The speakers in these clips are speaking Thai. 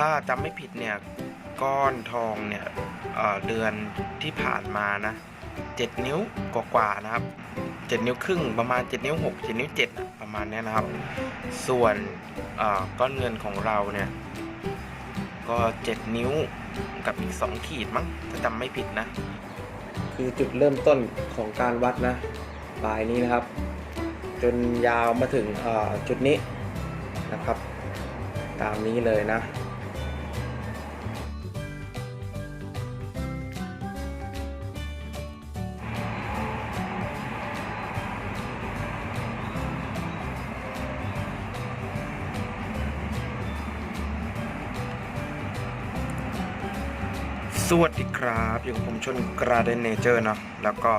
ถ้าจำไม่ผิดเนี่ย ก้อนทองเนี่ยเเดือนที่ผ่านมานะเจ็ดนิ้วกว่าๆนะครับเจ็ดนิ้วครึ่งประมาณเจ็ดนิ้วหกเจ็ดนิ้วเจ็ดประมาณนี้นะครับ ส่วนก้อนเงินของเราเนี่ย ก็เจ็ดนิ้วกับอีกสองขีดมั้งถ้าจำไม่ผิดนะ คือจุดเริ่มต้นของการวัดนะปลายนี้นะครับ จนยาวมาถึงจุดนี้นะครับ ตามนี้เลยนะ สวัสดีครับอยู่กับผมชนกราเดนเนเจอร์เนาะแล้วก็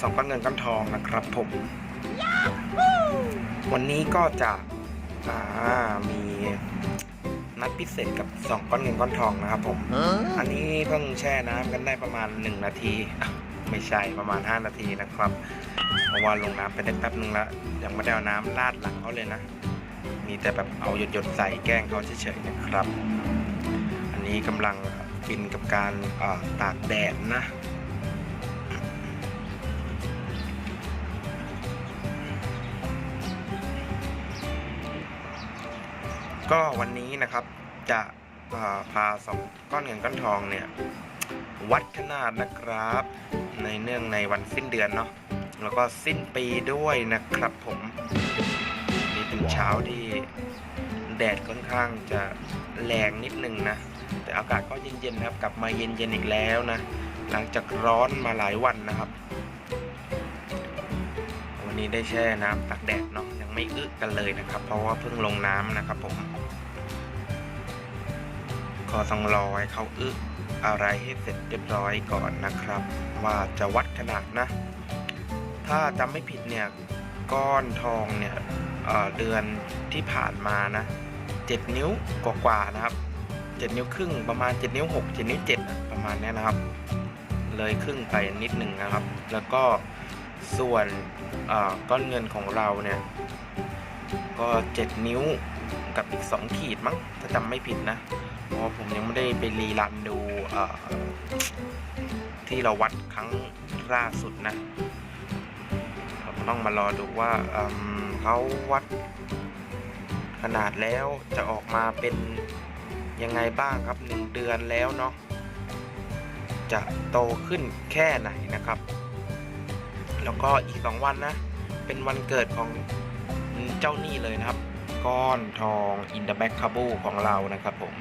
สองก้อนเงินก้อนทองนะครับผมวันนี้ก็จะอ่ามีนัดพิเศษกับสองก้อนเงินก้อนทองนะครับผมอันนี้เพิ่งแช่น้ำกันได้ประมาณ 1 นาทีอะไม่ใช่ประมาณ 5 นาทีนะครับเพราะว่าลงน้ำไปได้แป๊บนึงแล้วยังไม่ได้เอาน้ำราดหลังเขาเลยนะ มีแต่แบบเอาหยดๆใส่แกล้งเขาเฉยๆนะครับ อันนี้กำลังินกับการตากแดดนะก็วันนี้นะครับจะพาสองก้อนเงินก้อนทองเนี่ย วัดขนาดนะครับ ในเนื่องในวันสิ้นเดือนเนาะแล้วก็สิ้นปีด้วยนะครับผมนี่เป็นเช้าที่แดดค่อนข้างจะแรงนิดนึงนะ แต่อากาศก็เย็นๆนะครับ กลับมาเย็นๆอีกแล้วนะ หลังจากร้อนมาหลายวันนะครับ วันนี้ได้แช่น้ำตากแดดเนาะยังไม่อึกันเลยนะครับ เพราะว่าเพิ่งลงน้ำนะครับผมก็ต้องรอให้เขาอึอะไรให้เสร็จเรียบร้อยก่อนนะครับ ว่าจะวัดขนาดนะ ถ้าจำไม่ผิดเนี่ยก้อนทองเนี่ยเเดือนที่ผ่านมานะเจ็ดนิ้วกว่าๆนะครับ เจ็ดนิ้วครึ่งประมาณเจ็ดนิ้วหกเจ็ดนิ้วเจ็ดประมาณนี้นะครับ เลยครึ่งไปนิดหนึ่งนะครับ แล้วก็ส่วนก้อนเงินของเราเนี่ยก็เจ็ดนิ้วกับอีกสองขีดมั้งถ้าจำไม่ผิดนะเพราะผมยังไม่ได้ไปรีรันดูที่เราวัดครั้งล่าสุดนะเราต้องมารอดูว่าเขาวัดขนาดแล้วจะออกมาเป็น ยังไงบ้างครับหนึ่งเดือนแล้วเนาะจะโตขึ้นแค่ไหนนะครับ แล้วก็อีกสองวันนะ เป็นวันเกิดของเจ้านี่เลยนะครับ ก้อนทองอินเด b แบ็กคาบูของเรานะครับผม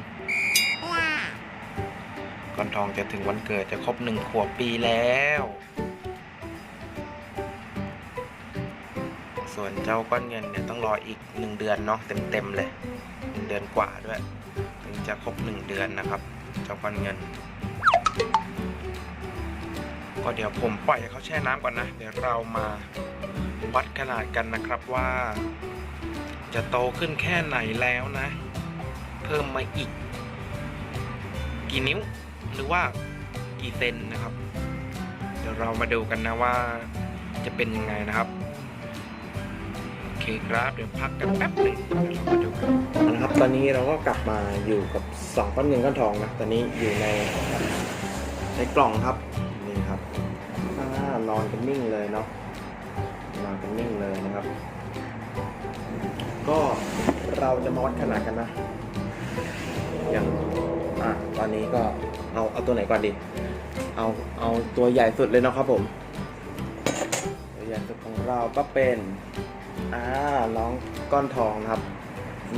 ก้อนทองจะถึงวันเกิดจะครบหนึ่งขวบปีแล้ว ส่วนเจ้าก้อนเงินเนี่ยต้องรออีกหนึ่งเดือนเนาะเต็มๆเลยหนึ่งเดือนกว่าด้วย จะครบหนึ่งเดือนนะครับ เจ้าก้อนเงิน ก็เดี๋ยวผมปล่อยให้เขาแช่น้ำก่อนนะ เดี๋ยวเรามาวัดขนาดกันนะครับว่า จะโตขึ้นแค่ไหนแล้วนะ เพิ่มมาอีก กี่นิ้วหรือว่ากี่เซนนะครับ เดี๋ยวเรามาดูกันนะว่าจะเป็นยังไงนะครับ คครับเดี๋ยวพักกันแป๊บหนึ่งเดี๋ยวเรามาดูกันนะครับตอนนี้เราก็กลับมาอยู่กับสองก้อนเงินก้อนทองนะตอนนี้อยู่ในในกล่องครับนี่ครับอ่านอนกันนิ่งเลยเนาะนอนกันนิ่งเลยนะครับ ก็เราจะมาวัดขนาดกันนะ อย่างอะตอนนี้ก็เอาเอาตัวไหนก่อนดี เอาเอาตัวใหญ่สุดเลยเนาะครับผมตัวใหญ่สุดของเราก็เป็น อ่าน้องก้อนทองนะครับ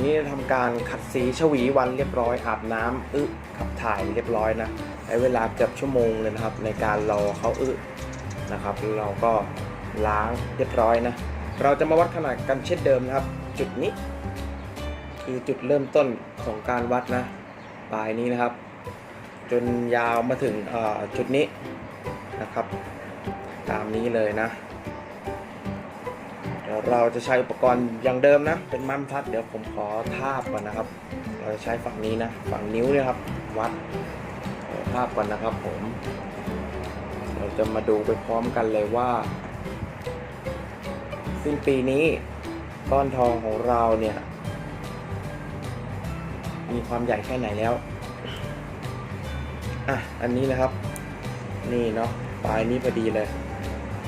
นี่ทำการขัดสีชวีวันเรียบร้อยอาบน้ำอึขับถ่ายเรียบร้อยนะใช้เวลาเกือบชั่วโมงเลยนะครับ ในการรอเขาอึนะครับเราก็ล้างเรียบร้อยนะ เราจะมาวัดขนาดกันเช่นเดิมนะครับ จุดนี้ คือจุดเริ่มต้นของการวัดนะปลายนี้นะครับ จนยาวมาถึงจุดนี้นะครับ ตามนี้เลยนะ เราจะใช้อุปกรณ์อย่างเดิมนะ เป็นมัมทัด เดี๋ยวผมขอทาบก่อนนะครับ เราจะใช้ฝั่งนี้นะ ฝั่งนิ้วเนี่ยครับ วัดทาบก่อนนะครับผม เราจะมาดูไปพร้อมกันเลยว่า สิ้นปีนี้ก้อนทองของเราเนี่ย มีความใหญ่แค่ไหนแล้ว อะ อันนี้นะครับ นี่เนาะปลายนี้พอดีเลย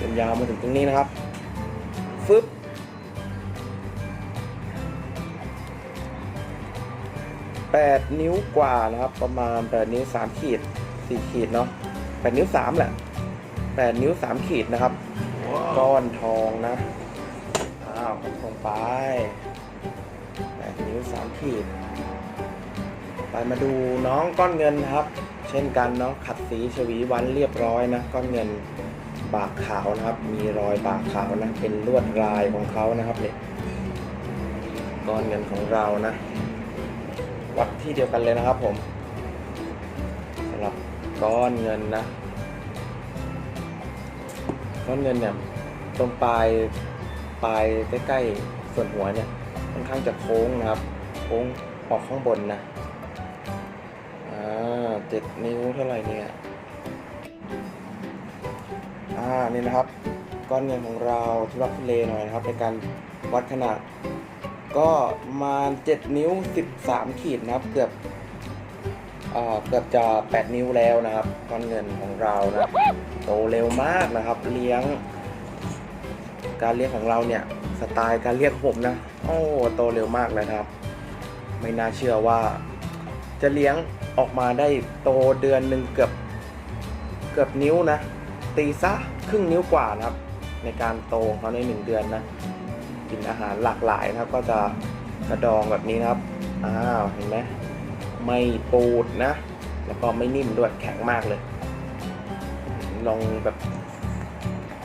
จนยาวมาถึงตรงนี้นะครับ ฟึบแปดนิ้วกว่านะครับ ประมาณแปดนิ้วสามขีดสี่ขีดเนาะแปดนิ้วสามแหละแปดนิ้วสามขีดนะครับ ก้อนทองนะอ้าวลงไปแปดนิ้วสามขีด ไปมาดูน้องก้อนเงินครับ เช่นกันเนาะขัดสีชวีวันเรียบร้อยนะ ก้อนเงิน บากขาวนะครับ มีรอยบากขาวนะเป็นลวดลายของเขานะครับเนี่ยก้อนเงินของเรานะ วัดที่เดียวกันเลยนะครับผมสำหรับก้อนเงินนะก้อนเงินเนี่ยตรงปลายปลายใกล้ๆส่วนหัวเนี่ยค่อนข้างจะโค้งนะครับ โค้งออกข้างบนนะอ่าเจ็ดนิ้วเท่าไหร่เนี่ยานี่นะครับ ก้อนเงินของเราที่วัดทุเลหน่อยนะครับในการวัดขนาด ก็ประมา7นิ้ว 13 ขีดนะครับ เกือบเอ่อเกือบจะ 8 นิ้วแล้วนะครับก้อนเงินของเรานะโตเร็วมากนะครับ เลี้ยง การเลี้ยงของเราเนี่ยสไตล์การเลี้ยงผมนะ โอ้โตเร็วมากเลยครับ ไม่น่าเชื่อว่า จะเลี้ยงออกมาได้โตเดือนหนึ่งเกือบเกือบนิ้วนะ ตีซะ รึ่งนิ้วกว่านะครับ ในการโตของเขาในหนึ่งเดือนนะกินอาหารหลากหลายนะครับ ก็จะกระดองแบบนี้นะครับอ้าวเห็นไหมไม่ปูดนะ แล้วก็ไม่นิ่มด้วยแข็งมากเลย ลองแบบ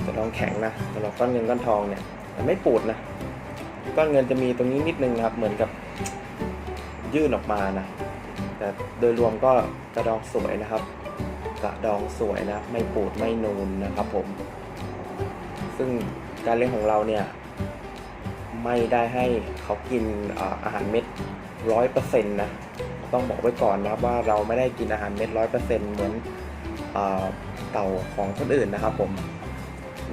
จะลองแข็งนะสำหรับก้อนเงินก้อนทองเนี่ยแต่ไม่ปูดนะก้อนเงินจะมีตรงนี้นิดนึงนะครับ เหมือนกับยื่นออกมานะแต่โดยรวมก็กระดองสวยนะครับ กระดองสวยนะ ไม่ปูดไม่นูนนะครับผม ซึ่งการเลี้ยงของเราเนี่ย ไม่ได้ให้เขากินอาหารเม็ดร้อยเปอร์เซ็นต์นะต้องบอกไว้ก่อนนะครับว่าเราไม่ได้กินอาหารเม็ดร้อยเปอร์เซ็นต์เหมือนเต่าของคนอื่นนะครับผม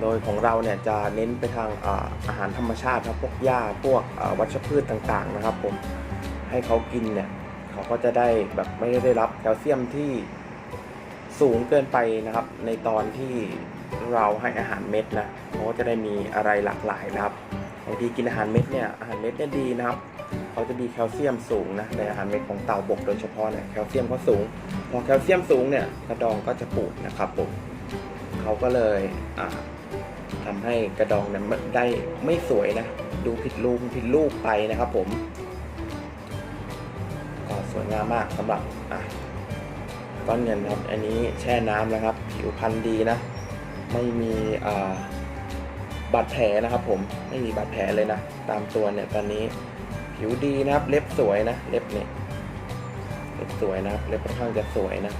โดยของเราเนี่ยจะเน้นไปทางอาหารธรรมชาติครับพวกหญ้าพวกวัชพืชต่างๆนะครับผมให้เขากินเนี่ยเขาก็จะได้แบบไม่ได้รับแคลเซียมที่ สูงเกินไปนะครับ ในตอนที่เราให้อาหารเม็ดนะเขาก็จะได้มีอะไรหลากหลายนะครับบางทีกินอาหารเม็ดเนี่ยอาหารเม็ดเนี่ยดีนะครับเขาจะมีแคลเซียมสูงนะในอาหารเม็ดของเต่าบกโดยเฉพาะเนี่ยแคลเซียมเขาสูงพอแคลเซียมสูงเนี่ยกระดองก็จะปูดนะครับผมเขาก็เลยอ่าทำให้กระดองเนี่ยได้ไม่สวยนะดูผิดรูปผิดรูปไปนะครับผมก็สวยงามมากสำหรับอะ ก้อนเงินครับ อันนี้แช่น้ำนะครับ ผิวพรรณดีนะ ไม่มีบาดแผลนะครับ ผม ไม่มีบาดแผลเลยนะ ตามตัวเนี่ยตอนนี้ผิวดีนะครับ เล็บสวยนะ เล็บเนี่ย เล็บสวยนะครับ เล็บค่อนข้างจะสวยนะ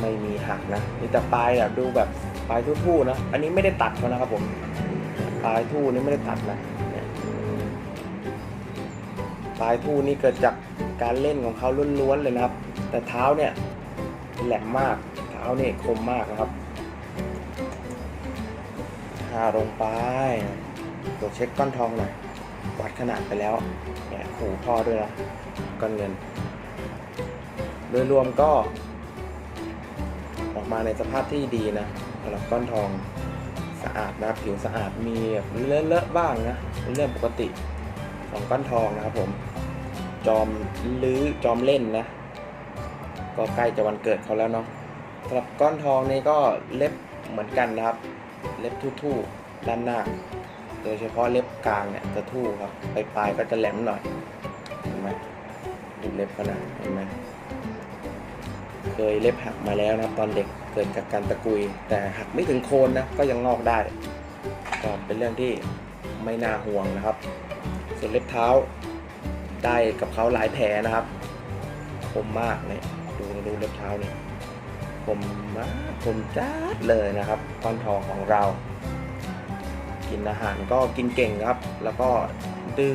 ไม่มีหักนะนี่แต่ปลายแบบดูแบบปลายทู่ๆนะ อันนี้ไม่ได้ตัดเขานะครับ ผม ปลายทู่นี่ไม่ได้ตัดนะเนี่ยปลายทู่นี่เกิดจากการเล่นของเขาล้วนๆเลยนะครับ แต่เท้าเนี่ย แหลมมากเท้าเนี่ยคมมากนะครับทาลงไปตรวจเช็คก้อนทองหน่อยวัดขนาดไปแล้วเนี่ยหูพ่อด้วยนะก้อนเงิน โดยรวมก็ ออกมาในสภาพที่ดีนะสำหรับก้อนทองสะอาดนะผิวสะอาดมีแบบเลอะๆบ้างนะเป็นเรื่องปกติของก้อนทองนะครับผม จอมลื้อจอมเล่นนะ ก็ใกล้จะวันเกิดเขาแล้วเนาะสำหรับก้อนทองนี่ก็เล็บเหมือนกันนะครับ เล็บทู่ๆด้านหน้า โดยเฉพาะเล็บกลางเนี่ยจะทู่ครับปลายปลายๆก็จะแหลมหน่อยเห็นไหมดูเล็บเขานะเห็นไหมเคยเล็บหักมาแล้วนะครับตอนเด็กเกิดจากการตะกุย แต่หักไม่ถึงโคนนะก็ยังงอกได้ก็เป็นเรื่องที่ไม่น่าห่วงนะครับ ส่วนเล็บเท้าได้กับเขาหลายแผลนะครับ คมมากเนี่ย ดูดูเล็บเท้าเนี่ยคมมากคมจัดเลยนะครับก้อนทองของเรา กินอาหารก็กินเก่งครับ แล้วก็ดื้อ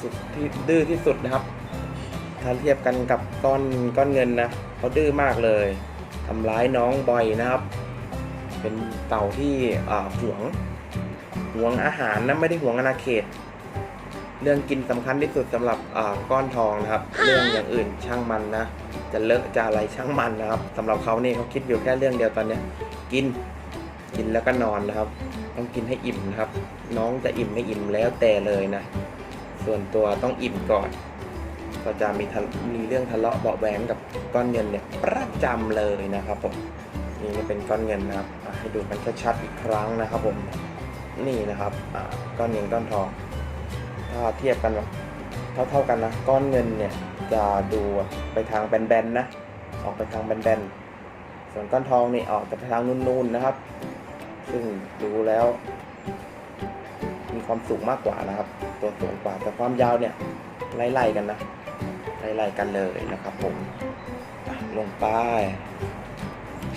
สุดที่ดื้อที่สุดนะครับ ถ้าเทียบกันกับก้อนก้อนเงินนะเขาดื้อมากเลยทำร้ายน้องบ่อยนะครับ เป็นเต่าที่อ่าหวงหวงอาหารนะไม่ได้หวงอาณาเขต เรื่องกินสำคัญที่สุดสำหรับอ่าก้อนทองนะครับ เรื่องอย่างอื่นช่างมันนะ จะเลอะจะอะไรช่างมันนะครับสำหรับเขานี่เขาคิดอยู่แค่เรื่องเดียวตอนเนี้ยกินกินแล้วก็นอนนะครับ ต้องกินให้อิ่มนะครับ น้องจะอิ่มไม่อิ่มแล้วแต่เลยนะ ส่วนตัวต้องอิ่มก่อน ก็จะมีทะมีเรื่องทะเลาะเบาะแหวงกับก้อนเงินเนี่ยประจำเลยนะครับผมนี่เป็นก้อนเงินนะครับให้ดูกันชัดๆอีกครั้งนะครับผมนี่นะครับก้อนเงินก้อนทองถ้าเทียบกันแบบเท่าๆกันนะก้อนเงินเนี่ย จะดูไปทางแบนๆนะ ออกไปทางแบนๆ ส่วนก้อนทองนี่ออกจะไปทางนูนๆนะครับ ซึ่งดูแล้ว มีความสูงมากกว่านะครับ ตัวสูงกว่าแต่ความยาวเนี่ยไล่ๆกันนะไล่ๆกันเลยนะครับ ผมลงไป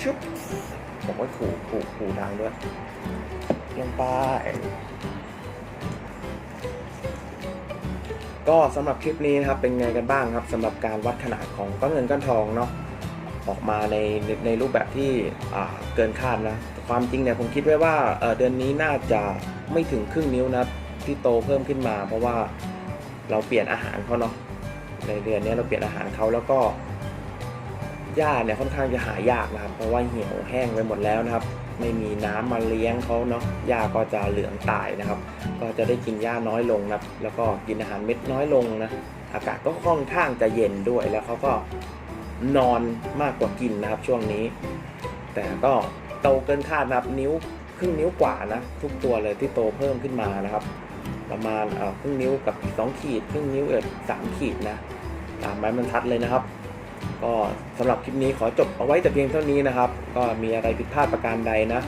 ชุบผมว่าขู่ขู่ขู่ดังด้วยลงไป ก็สำหรับคลิปนี้นะครับเป็นไงกันบ้างครับสำหรับการวัดขนาดของก้อนเงินก้อนทองเนาะออกมาในในในรูปแบบที่เกินคาดนะความจริงเนี่ยผมคิดไว้ว่าเดือนนี้น่าจะไม่ถึงครึ่งนิ้วนะที่โตเพิ่มขึ้นมา เพราะว่าเราเปลี่ยนอาหารเขาเนาะในเดือนนี้เราเปลี่ยนอาหารเขาแล้วก็หญ้าเนี่ยค่อนข้างจะหายากนะครับ เพราะว่าเหี่ยวแห้งไปหมดแล้วนะครับ ไม่มีน้ำมาเลี้ยงเขาเนาะหญ้าก็จะเหลืองตายนะครับ ก็จะได้กินหญ้าน้อยลงนะแล้วก็กินอาหารเม็ดน้อยลงนะอากาศก็ค่อนข้างจะเย็นด้วยแล้วเขาก็นอนมากกว่ากินนะครับช่วงนี้ แต่ก็โตเกินคาดนะครับนิ้วครึ่งนิ้วกว่านะทุกตัวเลยที่โตเพิ่มขึ้นมานะครับ ประมาณครึ่งนิ้วกับอีกสองขีดครึ่งนิ้วเอ็ดสามขีดนะตามไม้บรรทัดเลยนะครับ ก็สำหรับคลิปนี้ขอจบเอาไว้แต่เพียงเท่านี้นะครับ ก็มีอะไรผิดพลาดประการใดนะ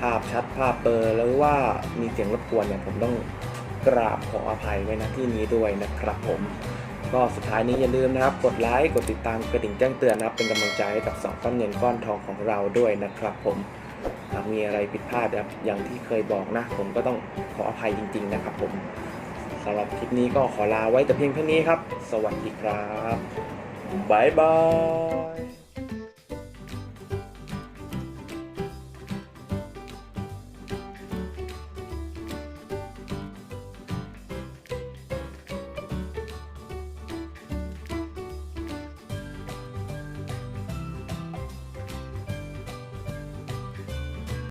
ภาพชัดภาพเบลอหรือว่ามีเสียงรบกวนเนี่ยผมต้องกราบขออภัยไว้นะที่นี้ด้วยนะครับผม ก็สุดท้ายนี้อย่าลืมนะครับ กดไลค์กดติดตามกระดิ่งแจ้งเตือนนะครับ เป็นกำลังใจให้กับสองก้อนเงินก้อนทองของเราด้วยนะครับผมหากมีอะไรผิดพลาดนะครับอย่างที่เคยบอกนะ ผมก็ต้องขออภัยจริง ๆ นะครับผมสำหรับคลิปนี้ก็ขอลาไว้แต่เพียงเท่านี้ครับ สวัสดีครับ บ๊ายบาย